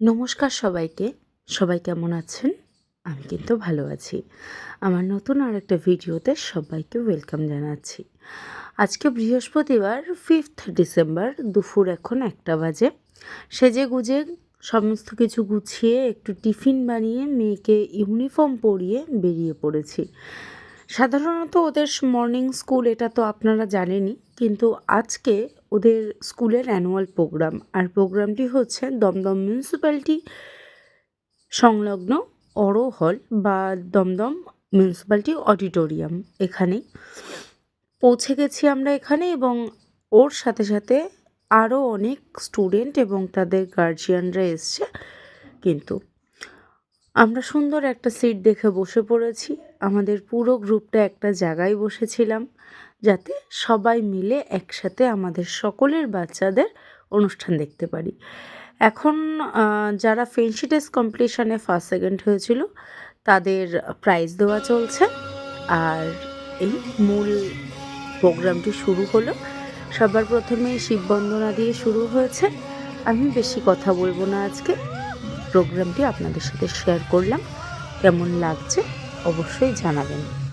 নমস্কার সবাইকে। সবাই কেমন আছেন? আমি কিন্তু ভালো আছি। আমার নতুন আর একটা ভিডিওতে সবাইকে ওয়েলকাম জানাচ্ছি। আজকে বৃহস্পতিবার, ফিফথ ডিসেম্বর, দুপুর এখন একটা বাজে। সেজে গুজে সমস্ত কিছু গুছিয়ে, একটু টিফিন বানিয়ে, মেয়েকে ইউনিফর্ম পরিয়ে বেরিয়ে পড়েছি। সাধারণত ওদের মর্নিং স্কুল এটা তো আপনারা জানেনই, কিন্তু আজকে ওদের স্কুলের অ্যানুয়াল প্রোগ্রাম আর প্রোগ্রামটি হচ্ছে দমদম মিউনিসিপ্যালিটি সংলগ্ন অরো হল বা দমদম মিউনিসিপ্যালিটি অডিটোরিয়াম এখানেই পৌঁছে গেছি আমরা এখানে এবং ওর সাথে সাথে আরও অনেক স্টুডেন্ট এবং তাদের গার্জিয়ানরা এসছে কিন্তু। আমরা সুন্দর একটা সিট দেখে বসে পড়েছি। আমাদের পুরো গ্রুপটা একটা জায়গায় বসেছিলাম। যাতে সবাই মিলে একসাথে আমাদের সকলের বাচ্চাদের অনুষ্ঠান দেখতে পারি। এখন যারা ফেন্সি টেস্ট কম্পিটিশানে ফার্স্ট সেকেন্ড হয়েছিল, তাদের প্রাইজ দেওয়া চলছে। আর এই মূল প্রোগ্রামটি শুরু হলো। সবার প্রথমে শিববন্দনা দিয়ে শুরু হয়েছে। আমি বেশি কথা বলব না আজকে। প্রোগ্রামটি আপনাদের সাথে শেয়ার করলাম। কেমন লাগছে অবশ্যই জানাবেন।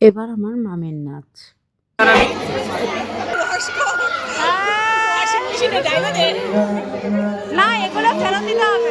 এবার আমার মামের নাচ। না এগুলো ফেরত দিতে হবে।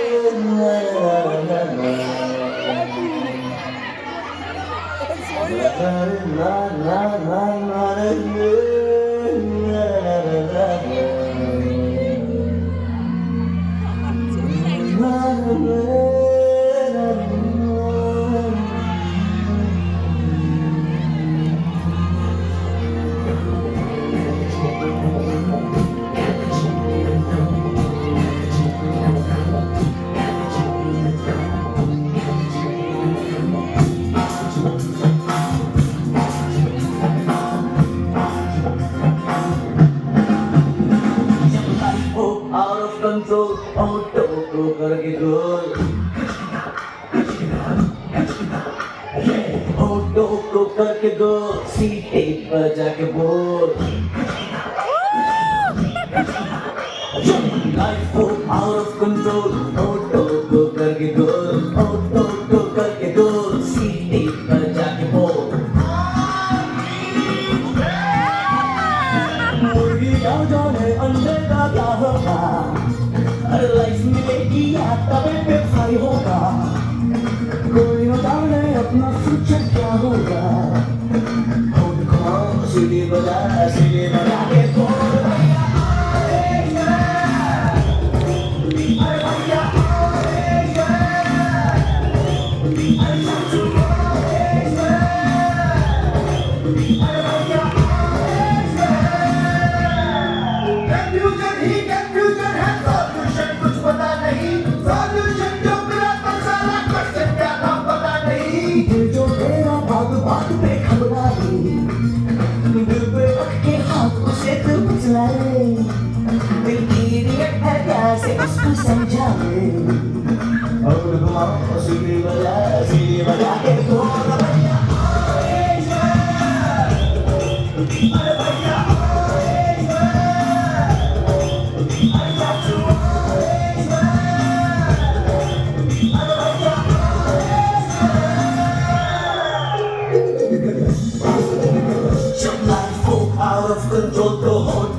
गो सीटी बजा के बोल। लाइफ को आउट ऑफ़ कंट्रोल ऑटो को करके गोल auto January May period na kasi Christmas ang January Ang nagmamang ko sige I out of control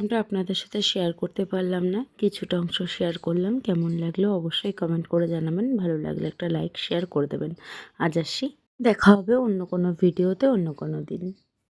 প্রোগ্রামটা আপনাদের সাথে শেয়ার করতে পারলাম না। কিছুটা অংশ শেয়ার করলাম। কেমন লাগল অবশ্যই কমেন্ট করে জানাবেন। ভালো লাগলে একটা লাইক শেয়ার করে দেবেন। আজ আসি। দেখা হবে অন্য কোনো ভিডিওতে অন্য কোনো দিন।